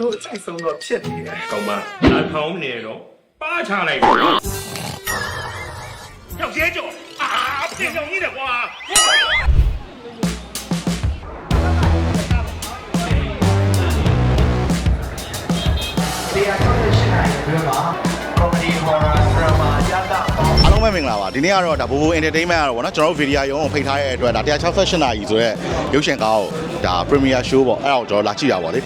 တို့စိတ်ဆုံးတော့ဖြစ်နေတယ်ကောင်းမလာထောင်းနေတော့ပါချလိုက်တော့ယောက်ျဲကြော်အာပြင်ကြောင်ကြီးတယ်ကွာအားလုံးပဲမင်္ဂလာပါဒီနေ့ကတော့ဒါဘိုးဘို entertainment ကတော့ဗောနော်ကျွန်တော်တို့ဗီဒီယိုရုံးကိုဖိတ်ထားတဲ့အတွက်ဒါ168နာရီဆိုတော့ရုပ်ရှင်ကားကိုဒါ premiere show ပေါ့အဲ့ဒါကိုကျွန်တော်လာကြည့်တာဗောလေ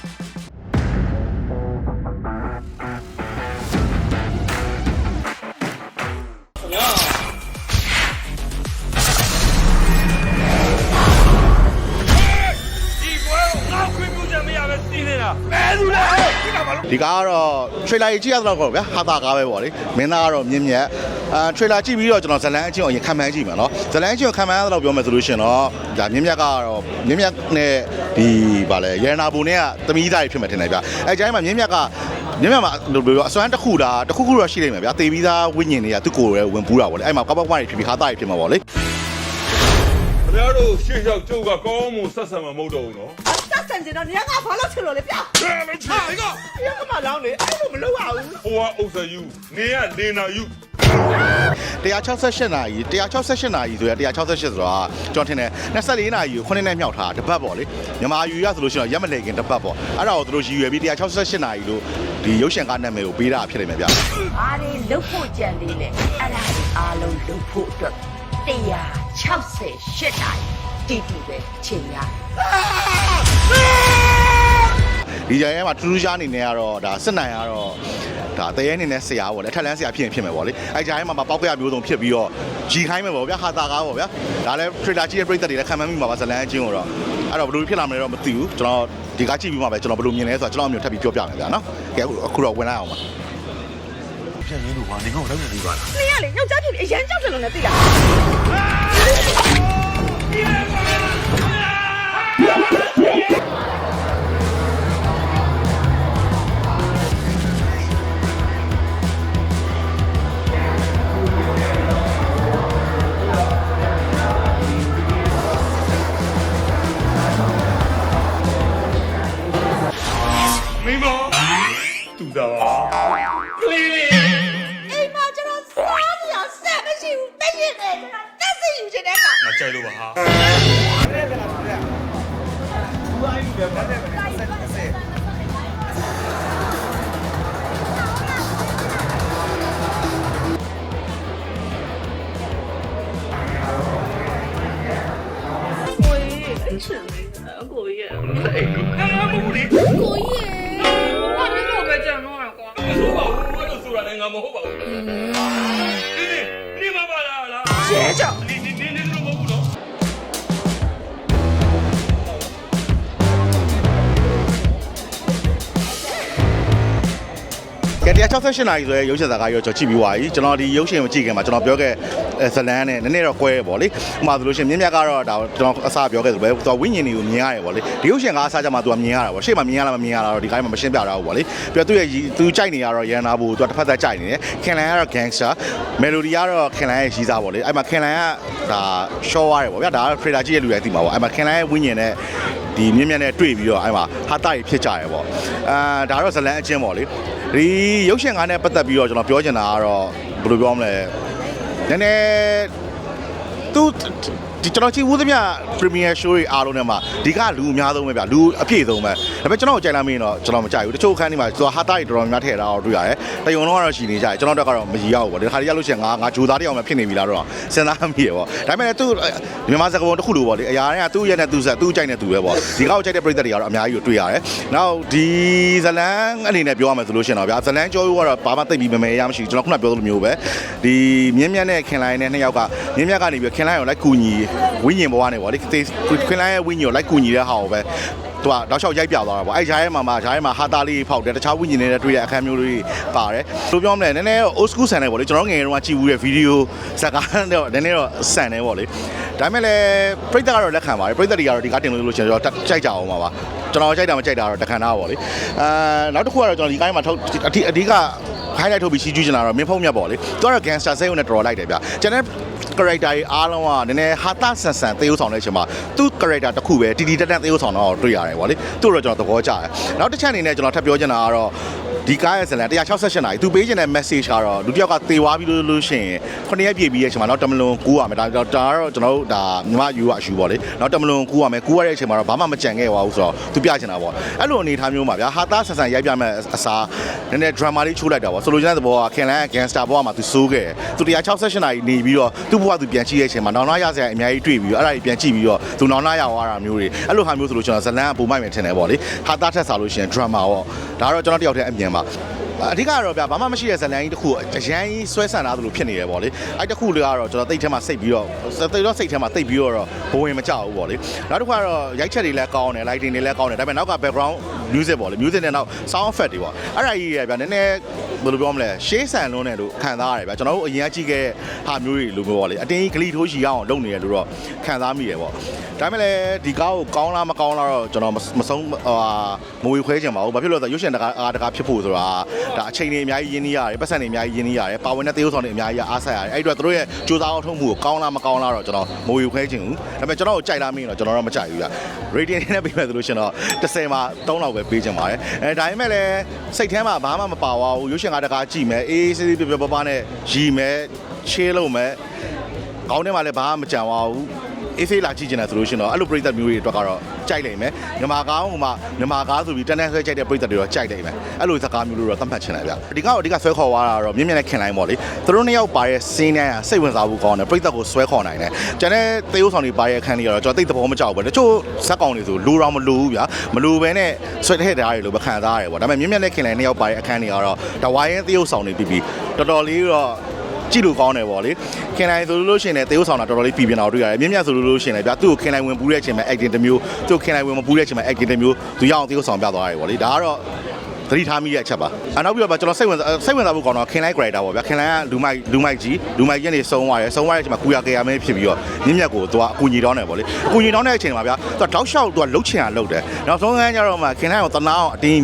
ဒီကဘာလို့ဒီကားကတော့ trailer ကြီးကြည့်ရတော့ကောဗျာဟာတာကားပဲဗောလေမင်းသားကတော့မြင့်မြတ်အာ trailer ကြည့်ပြီးတော့ကျွန်တော်ဇလန်းအချင်းကိုအရင်ခံမှန်းကြည့်မှာနော်ဇလန်းအချင်းကိုခံမှန်းရတော့ပြောမယ်ဆိုလို့ရှိရင်တော့ဒါမြင့်မြတ်ကတော့မြင့်မြတ်နဲ့ဒီဗာလဲရန်နာဘူနဲ့ကသမီးသားတွေဖြစ်မှာထင်တယ်ဗျအဲကျိုင်းမှာမြင့်မြတ်ကမြင့်မြတ်မှာဘယ်လိုပြောအစွမ်းတစ်ခုလားတစ်ခုခုတော့ရှိနေမှာဗျာတေပြီးသားဝိညာဉ်တွေကသူ့ကိုယ်ရဲ့ဝင်ပူးတာဗောလေအဲ့မှာကောက်ပေါက်ကွာတွေဖြစ်ပြီးဟာတာတွေဖြစ်မှာဗောလေခင်ဗျားတို့ရှေ့လျှောက်ကျုပ်ကကောင်းမှုဆက်ဆံမှာမဟုတ်တော့ဘူးနော်တက် ဆန်ကျင်တော့နေကဘာလို့ချင်လို့လဲပြဘယ်လိုချေကရကမလောင်းလေအဲ့လိုမလုပ်ရဘူးဟိုကအုပ်စယူနေရနေနာယူ168နာရီ168နာရီဆိုရ168ဆိုတာကျွန်တော်ထင်တယ်24နာရီကို9နှစ်မြောက်ထားတပတ်ပေါ့လေမြန်မာယူရဆိုလို့ရှိရင်ရက်မလဲခင်တပတ်ပေါ့အဲ့ဒါကိုသူတို့ရည်ရွယ်ပြီး168နာရီလို့ဒီရုပ်ရှင်ကားနာမည်ကိုပေးတာဖြစ်နေမှာဗျအားတွေလုတ်ဖို့ကြံသေးတယ်အဲ့ဒါတွေအားလုံးလုတ်ဖို့အတွက်168နိုင်တီတီပဲချိန်ရ ဒီကြိုင်ထဲမှာထူးထူးခြားအနေနဲ့ကတော့ဒါစစ်နိုင်ကတော့ဒါတရေအနေနဲ့ဆရာပေါ့လေအထက်လန်းဆရာဖြစ်ရင်ဖြစ်မယ်ပေါ့လေအဲ့ကြိုင်ထဲမှာပေါက်ကြရမျိုးစုံဖြစ်ပြီးတော့ဂျီခိုင်းမယ်ပေါ့ဗျာဟာတာကားပေါ့ဗျာဒါလည်း trailer ကြည့်တဲ့ပရိသတ်တွေလည်းခံမှန်းမိမှာပါဇလန်းအချင်းကိုတော့အဲ့တော့ဘယ်လိုဖြစ်လာမလဲတော့မသိဘူးကျွန်တော်ဒီကားကြည့်ပြီးမှပဲကျွန်တော်ဘယ်လိုမြင်လဲဆိုတော့ကျွန်တော်အမျိုးထပ်ပြီးပြောပြမယ်ဗျာနော်ကဲအခုအခုတော့ဝင်လိုက်အောင်ပါနေရလေယောက်ျားဖြစ်အရန်ကြောက်တယ်လို့လည်းသိတာ တူတာပါကလေးလေးအိမ်မှာကျွန်တော်စားနေရဆက်မရှိဘူးတည့်ရင်တယ်တက်စီယူချင်တဲ့ကငါကြိုက် ငါမဟုတ်ပါဘူးဒီနေမပါလားလားရဲကြောင့်ဒီဒီဒီနေလို့မဟုတ်ဘူးနော်ကဲ168နာရီဆိုရဲရုပ်ရှင်ဇာတ်ကားရောကျွန်တော်ကြည့်ပြီးသွားပြီကျွန်တော်ဒီရုပ်ရှင်ကိုကြည့်ခင်မှာကျွန်တော်ပြောခဲ့အဲ ဇလန်းနဲ့နည်းနည်းတော့ကွဲရပေါ့လေဥပမာဆိုလို့ရှိရင်မြင့်မြတ်ကတော့ဒါကျွန်တော်အစားပြောခဲ့သလိုပဲသူကဝိညာဉ်တွေကိုမြင်ရတယ်ပေါ့လေဒီရုပ်ရှင်ကားအစားကြမှာသူကမြင်ရတာပေါ့ရှေ့မှာမြင်ရလားမမြင်ရလားတော့ဒီကားမှာမရှင်းပြတာဘူးပေါ့လေပြီးတော့သူ့ရဲ့သူကြိုက်နေရတော့ရန်နာဘူးသူကတစ်ဖက်သက်ကြိုက်နေတယ်ခင်လန်ကတော့ gangster melody ကတော့ခင်လန်ရဲ့ရီးစားပေါ့လေအဲ့မှာခင်လန်ကဒါ show ရတယ်ပေါ့ဗျာဒါက trailer ကြည့်ရလူတိုင်းသိမှာပေါ့အဲ့မှာခင်လန်ရဲ့ဝိညာဉ်နဲ့ဒီမြင့်မြတ်နဲ့တွေ့ပြီးတော့အဲ့မှာဟာတာကြီးဖြစ်ကြရပေါ့အာဒါတော့ဇလန်းအချင်းပေါ့လေဒီရုပ်ရှင်ကားနဲ့ပတ်သက်ပြီးတော့ကျွန်တော်ပြောချင်တာကတော့ဘယ်လိုပြောမလဲ နည်းနည်းသူ ဒီကျွန်တော်ကြည့်ဦးသမျှ premiere show တွေအားလုံးထဲမှာဒီကလူအများဆုံးပဲဗျလူအပြည့်ဆုံးပဲဒါပေမဲ့ကျွန်တော်ကြိုက်လာမင်းတော့ကျွန်တော်မကြိုက်ဘူးတချို့အခန်းဒီမှာသူဟာတာတွေတော်တော်များများထည့်ထားတော့တွေ့ရတယ်တယုံတော့ကတော့ရှိနေကြတယ်ကျွန်တော်တို့ကတော့မကြီးရဘူးပေါ့ဒီခါလေးရလို့ရှိရင်ငါငါဂျိုသားတယောက်မှဖြစ်နေပြီလားတော့စဉ်းစားမိရပေါ့ဒါပေမဲ့သူမြန်မာစကားပုံတစ်ခုလိုပေါ့လေအရာတွေကသူ့ရဲ့နဲ့သူ့ဆက်သူ့ကြိုက်နဲ့သူပဲပေါ့ဒီကောက်ကြိုက်တဲ့ပရိသတ်တွေကတော့အများကြီးကိုတွေ့ရတယ်နောက်ဒီဇလန်းအနေနဲ့ပြောရမယ်ဆိုလို့ရှိရင်တော့ဗျာဇလန်းကြောကတော့ဘာမှသိပ်ပြီးမမဲရမရှိဘူးကျွန်တော်ခုနပြောသလိုမျိုးပဲဒီမြင်းမြတ်နဲ့ခင်လိုင်းနဲ့နှစ်ယောက်ကမြင်းမြတ်ကနေပြီးခင်လိုင်းကိုလိုက်ကူညီဝိညာဉ်ဘဝနဲ့ပေါ့လေခင်လိုင်းရဲ့ဝိညာဉ်ကိုလိုက်ကူညီတဲ့ဟာကိုပဲသူကတောက်လျှောက်ရိုက်ပြသွားတာပေါ့အဲဂျားရဲမှာမှာဂျားရဲမှာဟာတာလေးဖောက်တယ်တခြားဝိညာဉ်တွေနဲ့တွေ့တဲ့အခန်းမျိုးတွေပါတယ်ဘယ်လိုပြောမလဲနည်းနည်း old school ဆန်တယ်ပေါ့လေကျွန်တော်ငယ်ငယ်တုန်းကကြည့်ဘူးတဲ့ဗီဒီယိုဇာတ်ကားတော့နည်းနည်းတော့ဆန်တယ်ပေါ့လေဒါပေမဲ့လည်းပြိတ္တကတော့လက်ခံပါတယ်ပြိတ္တတွေကတော့ဒီကားတင်လို့လို့ကျွန်တော်ကြိုက်ကြအောင်ပါပါကျွန်တော်ကြိုက်တာမကြိုက်တာတော့တခဏသားပေါ့လေအာနောက်တစ်ခုကတော့ကျွန်တော်ဒီကားမှာထုတ်အဓိအဓိက highlight ထုတ်ပြီးချီးကျူးချင်တာတော့မင်းဖုံးမြတ်ပေါ့လေသူကတော့ gangster စိတ်ဝင်နဲ့တော်လိုက်တယ်ဗျကျန်တဲ့ character တွေအားလုံးကနည်းနည်းဟာတာဆန်ဆန်သေယုပ်ဆောင်တဲ့အချိန်မှာသူ့ character တစ်ခုပဲတီတီတက်တက်သေယုပ်ဆောင်တော့တွေ့ရတယ်ဗောလေသူ့တော့ကျွန်တော်သဘောကျတယ်နောက်တစ်ချက်အနေနဲ့ကျွန်တော်ထပ်ပြောချင်တာကတော့ ဒီကားရဲ့ဇာတ်လမ်း168နာရီသူပေးချင်တဲ့ message ကတော့လူတစ်ယောက်ကသေသွားပြီးလို့လို့ရှိရင်ခုနှစ်ရက်ပြည့်ပြီးရဲ့အချိန်မှာတော့တမလွန်ကူးရမယ်ဒါဒါကတော့ကျွန်တော်တို့ဒါမြမယူရအရှူပေါ့လေနောက်တမလွန်ကူးရမယ်ကူးရတဲ့အချိန်မှာတော့ဘာမှမကြံခဲ့ပါဘူးဆိုတော့သူပြချင်တာပေါ့အဲ့လိုအနေအထားမျိုးမှာဗျာဟာတာဆန်ဆန်ရိုက်ပြမဲ့အစားနည်းနည်း drama လေးချိုးလိုက်တာပေါ့ဆိုလိုချင်တဲ့သဘောကခင်လန်း gangster ဘဝမှာသူစိုးခဲ့တယ်သူ168နာရီနေပြီးတော့သူ့ဘဝသူပြန်ကြည့်တဲ့အချိန်မှာနောင်နာရစရာအများကြီးတွေ့ပြီးတော့အဲ့ဒါကြီးပြန်ကြည့်ပြီးတော့သူနောင်နာရသွားတာမျိုးတွေအဲ့လိုဟာမျိုးဆိုလို့ကျွန်တော်ဇလန်းကပုံမိုက်မယ်ထင်တယ်ပေါ့လေဟာတာထက်စားလို့ရှိရင် drama ပေါ့ဒါတော့ကျွန်တော်တယောက်တည်းအမြင်ပါ အဓိကတော့ဗျာဘာမှမရှိတဲ့ဇလန်ကြီးတစ်ခုအရန်ကြီးဆွဲဆန်လာသလိုဖြစ်နေတယ်ပေါ့လေအဲ့တစ်ခုလေးကတော့ကျွန်တော်တိတ်ထဲမှာစိတ်ပြီးတော့တိတ်တော့စိတ်ထဲမှာတိတ်ပြီးတော့ဘဝင်မကြောက်ဘူးပေါ့လေနောက်တစ်ခါတော့ရိုက်ချက်တွေလည်းကောင်းတယ် lighting တွေလည်းကောင်းတယ်ဒါပေမဲ့နောက်က background music ပေါ့လေ music နဲ့နောက် sound effect တွေပေါ့အဲ့ဒါကြီးရဗျာနည်းနည်းဘယ်လိုပြောမလဲရှေးဆန်လုံးတယ်လို့ခံစားရတယ်ဗျာကျွန်တော်တို့အရင်ကကြည့်ခဲ့တဲ့ဟာမျိုးတွေလိုမျိုးပေါ့လေအတင်းကြီးဂလီထိုးရှီအောင်လုပ်နေရလို့တော့ခံစားမိတယ်ပေါ့ဒါပေမဲ့လည်းဒီကားကိုကောင်းလားမကောင်းလားတော့ကျွန်တော်မဆုံးဟာမဝေခွဲချင်ပါဘူးဘာဖြစ်လို့လဲဆိုတော့ရုပ်ရှင်တကားအားတကားဖြစ်ဖို့ဆိုတာဒါအချိန်တွေအများကြီးရင်းနှီးရတယ်ပတ်စံတွေအများကြီးရင်းနှီးရတယ်ပါဝင်တဲ့သေယုပ်ဆောင်တွေအများကြီးအားဆက်ရတယ်အဲ့ဒီတော့တို့ရဲ့စူးစမ်းအောင်ထုံးမှုကိုကောင်းလားမကောင်းလားတော့ကျွန်တော်မဝေခွဲချင်ဘူးဒါပေမဲ့ကျွန်တော်ကိုကြိုက်လားမင်းတော့ကျွန်တော်တော့မကြိုက်ဘူးဗျ rating နဲ့ပေးမယ်ဆိုလို့ရှင်တော့30မှာ3လောက်ပဲပေးချင်ပါတယ်အဲဒါပေမဲ့လည်းစိတ်ထဲမှာဘာမှမပါပါဘူးရုပ်ရှင်ကားတကားကြည့်မယ်အေးအေးဆေးဆေးပြပြပပနဲ့ရီမယ်ချေးလို့မယ်ကောင်းတယ်မှာလည်းဘာမှမကြံပါဘူး အေးဆေးလာကြည့်ချင်တယ်ဆိုလို့ရှင်တော့အဲ့လိုပြိသက်မျိုးတွေအတွက်ကတော့ကြိုက်လိမ့်မယ်မြန်မာကားဟိုမှာမြန်မာကားဆိုပြီးတန်းတန်းဆွဲကြိုက်တဲ့ပြိသက်တွေတော့ကြိုက်လိမ့်မယ်အဲ့လိုစကားမျိုးလို့တော့သတ်မှတ်ချင်တယ်ဗျဒီကောင်အဓိကဆွဲခေါ်သွားတာတော့မြင့်မြတ်နဲ့ခင်လိုက်ပေါ့လေသူတို့နှစ်ယောက်ပါတဲ့စင်းနဲ့စိတ်ဝင်စားဖို့ကောင်းတယ်ပြိသက်ကိုဆွဲခေါ်နိုင်တယ်ကျန်တဲ့သေယုပ်ဆောင်တွေပါတဲ့အခန်းတွေကတော့ကျွန်တော်သိတဲ့ဘောမကြောက်ဘူးတချို့ဇက်ကောင်တွေဆိုလိုတော့မလိုဘူးဗျာမလိုဘဲနဲ့ဆွဲထည့်ထားတယ်လို့ပဲခံစားရတယ်ပေါ့ဒါပေမဲ့မြင့်မြတ်နဲ့ခင်လိုက်နှစ်ယောက်ပါတဲ့အခန်းတွေကတော့တဝိုင်းရင်သေယုပ်ဆောင်တွေပြီးပြီးတော်တော်လေးတော့ ကြည့်လို့ကောင်းတယ်ပေါ့လေခင်လိုက်ဆိုလို့ရှိရင်လည်းသေယုပ်ဆောင်တာတော်တော်လေးပြည်ပြင်းတာတွေ့ရတယ်မြင့်မြတ်ဆိုလို့ရှိရင်လည်းဗျာသူ့ကိုခင်လိုက်ဝင်ပူးတဲ့အချိန်မှာ acting တစ်မျိုးသူ့ကိုခင်လိုက်ဝင်မပူးတဲ့အချိန်မှာ acting တစ်မျိုးသူရအောင်သေယုပ်ဆောင်ပြသွားရတယ်ပေါ့လေဒါကတော့သတိထားမိတဲ့အချက်ပါအနောက်ပြီးတော့ကျွန်တော်စိတ်ဝင်စိတ်ဝင်စားဖို့ကောင်းတော့ခင်လိုက် character ပေါ့ဗျာခင်လိုင်းကလူမိုက်လူမိုက်ကြီးလူမိုက်ကြီးကနေစုံသွားတယ်စုံသွားတဲ့အချိန်မှာကူရကေရမဲဖြစ်ပြီးတော့မြင့်မြတ်ကိုသူကအကူညီတောင်းတယ်ပေါ့လေအကူညီတောင်းတဲ့အချိန်မှာဗျာသူကတောက်လျှောက်သူကလှုပ်ချင်တာလှုပ်တယ်နောက်ဆုံးကန်းကျတော့မှခင်လိုင်းကိုတနာအောင်အတင်း